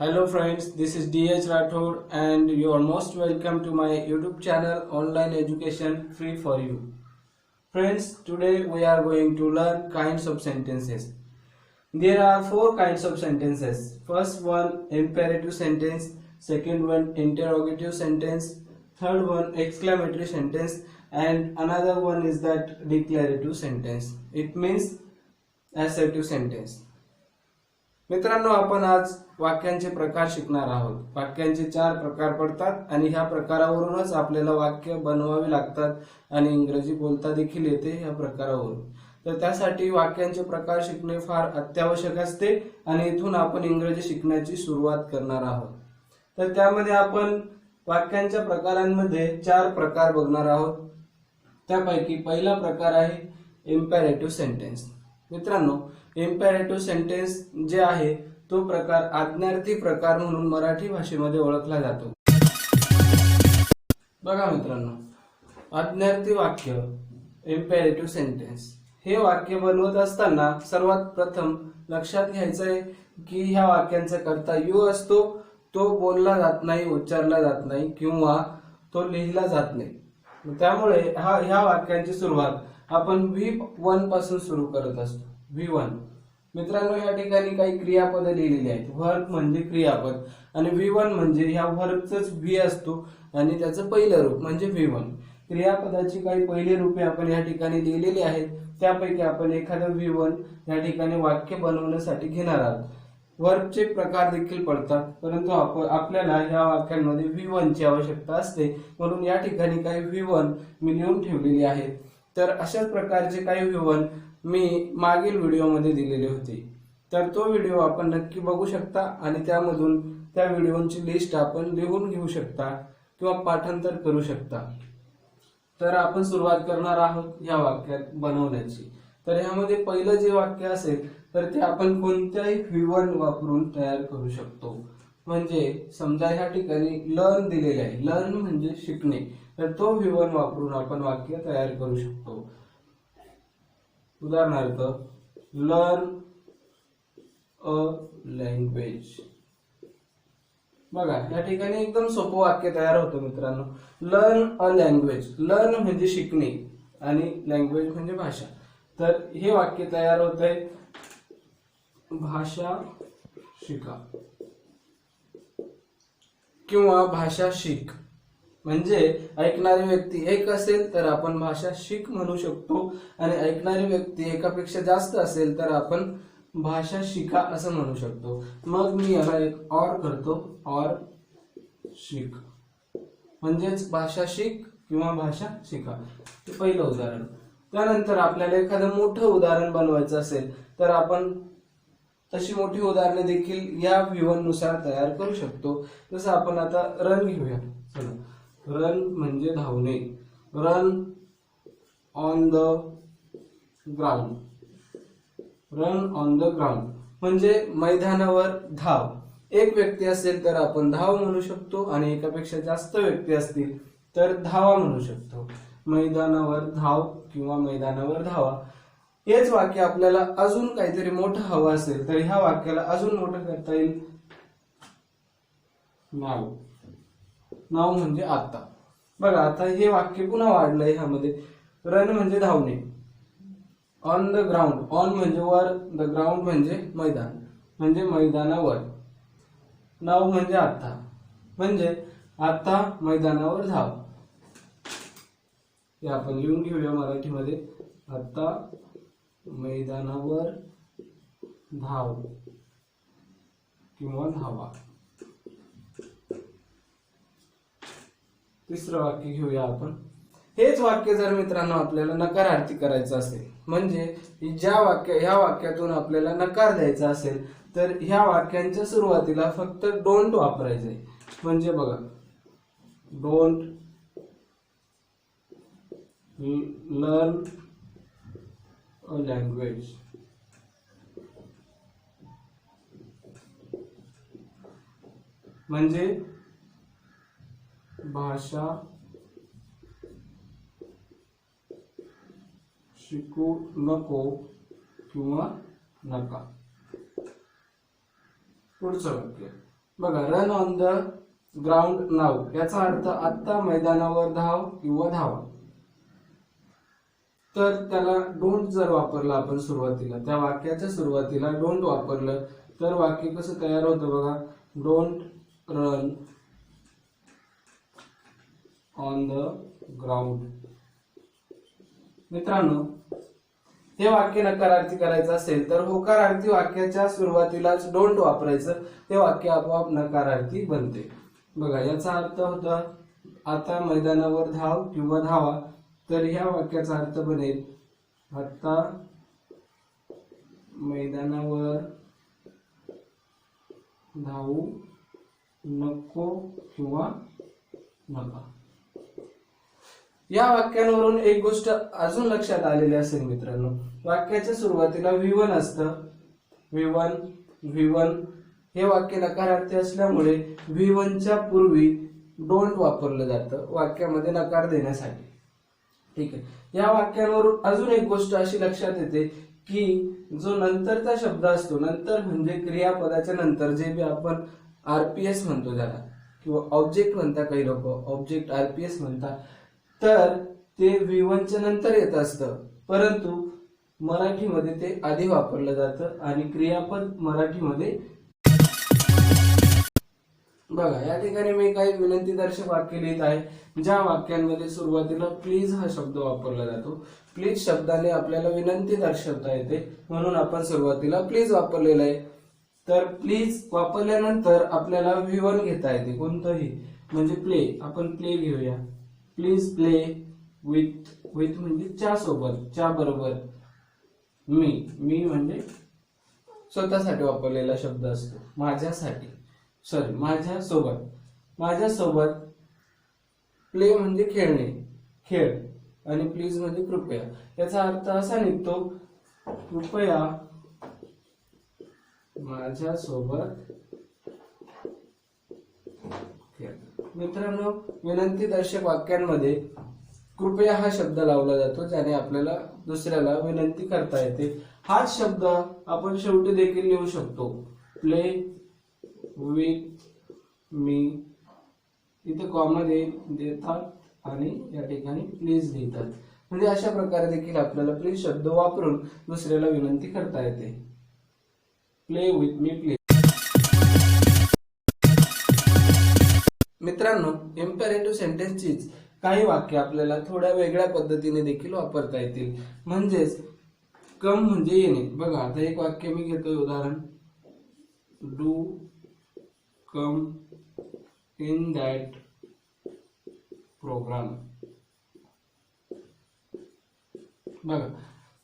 Hello friends, this is DH Rathod and you are most welcome to my YouTube channel Online Education Free for You. Friends, today we are going to learn kinds of sentences. There are four kinds of sentences. First one imperative sentence, second one interrogative sentence, third one exclamatory sentence and another one is that declarative sentence. It means assertive sentence. मित्रांनो आपण आज वाक्यांचे प्रकार शिकणार आहोत. वाक्यांचे चार प्रकार पडतात आणि ह्या प्रकारावरूनच आपल्याला वाक्य बनवावी लागतात आणि इंग्रजी बोलता देखील येते ह्या प्रकारावरून. तर त्यासाठी वाक्यांचे प्रकार शिकणे फार अत्यावश्यक असते आणि इथून आपण इंग्रजी शिकण्याची सुरुवात करणार आहोत. तर त्यामध्ये आपण वाक्यांच्या प्रकारांमध्ये चार प्रकार बघणार आहोत. त्यापैकी पहिला प्रकार आहे इम्पॅरेटिव्ह सेंटेन्स मित्रांनो इम्पॅरेटिव्ह सेंटेन्स जे आहे तो प्रकार आज्ञार्थी प्रकार म्हणून मराठी भाषेमध्ये ओळखला जातो. बघा मित्रांनो आज्ञार्थी वाक्य इम्पॅरेटिव्ह सेंटेन्स हे वाक्य बनवत असताना सर्वात प्रथम लक्षात घ्यायचं आहे की ह्या वाक्यांचा करता यू असतो तो बोलला जात नाही उच्चारला जात नाही किंवा तो लिहिला जात नाही. त्यामुळे हा ह्या वाक्यांची सुरुवात आपण व्ही वनपासून सुरू करत असतो. व्ही वन मित्रांनो या ठिकाणी काही क्रियापद लिहिलेली आहेत. व्हर्ब म्हणजे क्रियापद आणि व्ही वन म्हणजे ह्या वर्कच व्ही असतो आणि त्याचं पहिलं रूप म्हणजे व्ही वन क्रियापदाची काही पहिली रूपे आपण या ठिकाणी लिहिलेली आहेत. त्यापैकी आपण एखादं व्ही वन या ठिकाणी वाक्य बनवण्यासाठी घेणार आहोत. वर्बचे प्रकार देखील पडतात परंतु आपण आपल्याला ह्या वाक्यांमध्ये व्ही वनची आवश्यकता असते. म्हणून या ठिकाणी काही व्ही वन मी लिहून ठेवलेली आहेत. तर अशाच प्रकारचे काही विवरण मी मागील व्हिडिओमध्ये दिलेले होते. तर तो व्हिडिओ आपण नक्की बघू शकता आणि त्यामधून त्या व्हिडिओची लिस्ट आपण लिहून घेऊ शकता किंवा पाठांतर करू शकता. तर आपण सुरुवात करणार आहोत या वाक्यात बनवण्याची. तर ह्यामध्ये पहिलं जे वाक्य असेल तर ते आपण कोणत्याही विवरण वापरून तयार करू शकतो. म्हणजे समजा ह्या ठिकाणी लर्न दिलेले आहे. लर्न म्हणजे शिकणे. तर तो विवन वापरून आपण वाक्य तयार करू शकतो. उदाहरणार्थ लर्न अ लँग्वेज बघा या ठिकाणी एकदम सोपं वाक्य तयार होतं मित्रांनो. लर्न अ लँग्वेज लर्न म्हणजे शिकणे आणि लँग्वेज म्हणजे भाषा. तर हे वाक्य तयार होत आहे भाषा शिका. किंवा भाषा शिक. म्हणजे ऐकणारी व्यक्ती एक असेल तर आपण भाषा शिक म्हणू शकतो. आणि ऐकणारी व्यक्ती एकापेक्षा जास्त असेल तर आपण भाषा शिका असं म्हणू शकतो. मग मी याला एक और करतो. और शिक. म्हणजेच भाषा शिक किंवा भाषा शिका. हे पहिलं उदाहरण. त्यानंतर आपल्याला एखादं मोठं उदाहरण बनवायचं असेल तर आपण तशी मोठी उदाहरणे देखील या विवननुसार तयार करू शकतो. जसं आपण आता रन घेऊया. चला. रन म्हणजे धावणे. Run on the ground run on the ground म्हणजे मैदानावर धाव. एक व्यक्ती असेल तर आपण धाव म्हणू शकतो आणि एकापेक्षा जास्त व्यक्ती असतील तर धावा म्हणू शकतो. मैदानावर धाव किंवा मैदानावर धावा. हेच वाक्य आपल्याला अजून काहीतरी मोठं हवं असेल तर ह्या वाक्याला अजून मोठं करता येईल नाव. नाव म्हणजे आता बघा आता हे वाक्य पुन्हा वाढलंय ह्यामध्ये. रन म्हणजे धावणे. ऑन द ग्राउंड ऑन म्हणजे वर. द ग्राउंड म्हणजे मैदान. म्हणजे मैदानावर. नाव म्हणजे आता म्हणजे आता मैदानावर धाव. हे आपण लिहून घेऊया मराठीमध्ये. आता मैदानावर धाव. किंवा धावा. तिसरं वाक्य घेऊया आपण. हेच वाक्य जर मित्रांनो आपल्याला नकारार्थी करायचं असेल म्हणजे ज्या वाक्य ह्या वाक्यातून आपल्याला नकार द्यायचा असेल तर ह्या वाक्यांच्या सुरुवातीला फक्त डोंट वापरायचे म्हणजे बघा डोंट लर्न अ लँग्वेज म्हणजे भाषा शिकू नको किंवा नका. पुढचं वाक्य. बघा रन ऑन द ग्राउंड नाव याचा अर्थ आत्ता मैदानावर धाव किंवा धावा. तर त्याला डोंट जर वापरला आपण सुरुवातीला त्या वाक्याच्या सुरुवातीला डोंट वापरलं तर वाक्य कसं तयार होतं बघा? Don't run on the ground मित्रांनो हे वाक्य नकारार्थी करायचं असेल तर होकारार्थी वाक्याच्या सुरुवातीलाच डोंट वापरायचं. ते वाक्य आपोआप नकारार्थी बनते. बघा याचा अर्थ होता आता मैदानावर धाव किंवा धावा तर ह्या वाक्याचा अर्थ बनेल आता मैदानावर धावू नको किंवा नका. या वाक्यांवरून एक गोष्ट अजून लक्षात आलेली असेल मित्रांनो. वाक्याच्या सुरुवातीला विवन असतं. व्ही वन हे वाक्य नकारार्थी असल्यामुळे व्ही वनच्या पूर्वी डोंट वापरलं जातं. वाक्यामध्ये नकार देण्यासाठी. ठीक आहे. या वाक्यांवरून अजून एक गोष्ट अशी लक्षात येते की जो नंतरचा शब्द असतो नंतर म्हणजे क्रियापदाच्या नंतर जे बी आपण आरपीएस म्हणतो त्याला किंवा ऑब्जेक्ट म्हणता काही लोक ऑब्जेक्ट आरपीएस म्हणतात तर ते विवनच्या नंतर येत असतं. परंतु मराठीमध्ये ते आधी वापरलं जातं आणि क्रियापद मराठीमध्ये. बघा या ठिकाणी मी काही विनंतीदर्शक वाक्य लिहित आहे. ज्या वाक्यांमध्ये सुरुवातीला प्लीज हा शब्द वापरला जातो. प्लीज शब्दाने आपल्याला विनंती दर्शवता येते. म्हणून आपण सुरुवातीला प्लीज वापरलेलं आहे. तर प्लीज वापरल्यानंतर आपल्याला विवन घेता येते. कोणतंही. म्हणजे प्ले आपण प्ले घेऊया. प्लीज प्ले विथ विथ म्हणजे च्या सोबत च्या बरोबर. मी मी म्हणजे स्वतःसाठी वापरलेला शब्द असतो. माझ्यासाठी. सॉरी माझ्या सोबत माझ्या सोबत प्ले म्हणजे खेळणे. खेळ आणि प्लीज म्हणजे कृपया. याचा अर्थ असा निघतो कृपया माझ्यासोबत सोबत खेळ मित्रांनो विनंती दर्शक वाक्यांमध्ये कृपया हा शब्द लावला जातो ज्याने आपल्याला दुसऱ्याला विनंती करता येते. हाच शब्द आपण शेवटी देखील लिहू शकतो. Play with me. इथे कॉमन देतात आणि या ठिकाणी प्लीज लिहितात. म्हणजे अशा प्रकारे देखील आपल्याला प्लीज शब्द वापरून दुसऱ्याला विनंती करता येते. प्ले विथ मी प्लीज मित्रांनो इम्पेरेटिव्ह सेंटेन्सचीच काही वाक्य आपल्याला थोड्या वेगळ्या पद्धतीने देखील वापरता येतील. म्हणजेच कम म्हणजे येणे. बघा आता एक वाक्य मी घेतोय उदाहरण. Do come in that programme बघा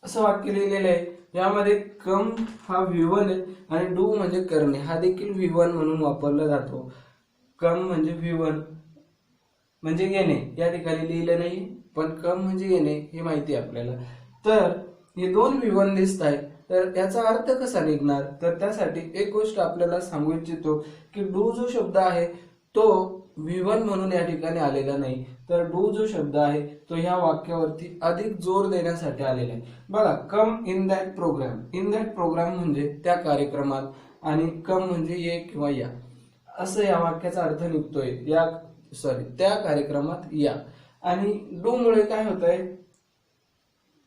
असं वाक्य लिहिलेलं आहे. यामध्ये कम हा विवन आहे आणि डू म्हणजे करणे. हा देखील विवन म्हणून वापरला जातो. कम म्हणजे विवन म्हणजे येणे या ठिकाणी लिहिलं नाही पण कम म्हणजे येणे हे माहिती आहे आपल्याला. तर हे दोन विवन दिसत आहेत. तर याचा अर्थ कसा निघणार? तर त्यासाठी एक गोष्ट आपल्याला सांगू इच्छितो की डू जो शब्द आहे तो विवन म्हणून या ठिकाणी आलेला नाही. तर डू जो शब्द आहे तो ह्या वाक्यावरती अधिक जोर देण्यासाठी आलेला आहे. बघा come in that programme. In that programme म्हणजे त्या कार्यक्रमात आणि कम म्हणजे ये किंवा या. असं या वाक्याचा अर्थ निघतोय. या सॉरी त्या कार्यक्रमात या. आणि डूमुळे काय होत आहे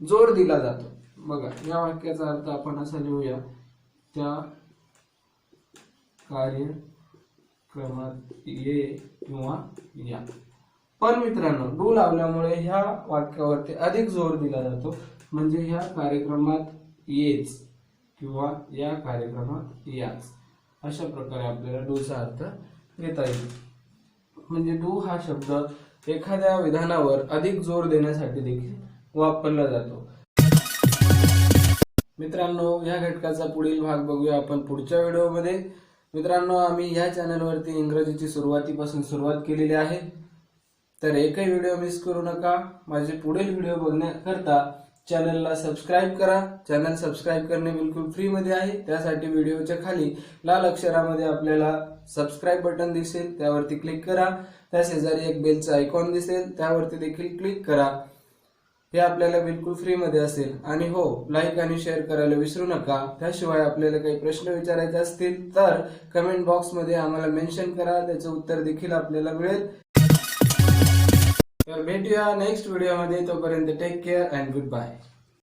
जोर दिला जातो. बघा या वाक्याचा अर्थ आपण असा लिहूया. त्या कार्यक्रमात ये किंवा या. पण मित्रांनो डू लावल्यामुळे ह्या वाक्यावरती अधिक जोर दिला जातो. म्हणजे ह्या कार्यक्रमात येच किंवा या कार्यक्रमात याच. अशा प्रकारे आपल्याला डूचा अर्थ घेता येईल. म्हणजे डू हा शब्द एखाद्या विधानावर अधिक जोर देण्यासाठी देखील वापरला जातो. मित्रांनो या घटकाचा पुढील भाग बघूया आपण पुढच्या व्हिडिओमध्ये. मित्रांनो आम्ही या चॅनलवरती इंग्रजीची सुरुवातीपासून सुरुवात केलेली आहे. तर एकही व्हिडिओ मिस करू नका. माझे पुढील व्हिडिओ बघण्याकरता चॅनलला सबस्क्राईब करा. चॅनल सबस्क्राईब करणे बिलकुल फ्रीमध्ये आहे. त्यासाठी व्हिडिओच्या खाली लाल अक्षरामध्ये आपल्याला सबस्क्राईब बटन दिसेल. त्यावरती क्लिक करा. त्या शेजारी एक बेलचं आयकॉन दिसेल. त्यावरती देखील क्लिक करा. हे आपल्याला बिलकुल फ्रीमध्ये असेल. आणि हो लाईक आणि शेअर करायला विसरू नका. त्याशिवाय आपल्याला काही प्रश्न विचारायचे असतील तर कमेंट बॉक्समध्ये आम्हाला मेन्शन करा. त्याचं उत्तर देखील आपल्याला मिळेल. तर भेटूया नेक्स्ट व्हिडिओमध्ये तोपर्यंत take care and good bye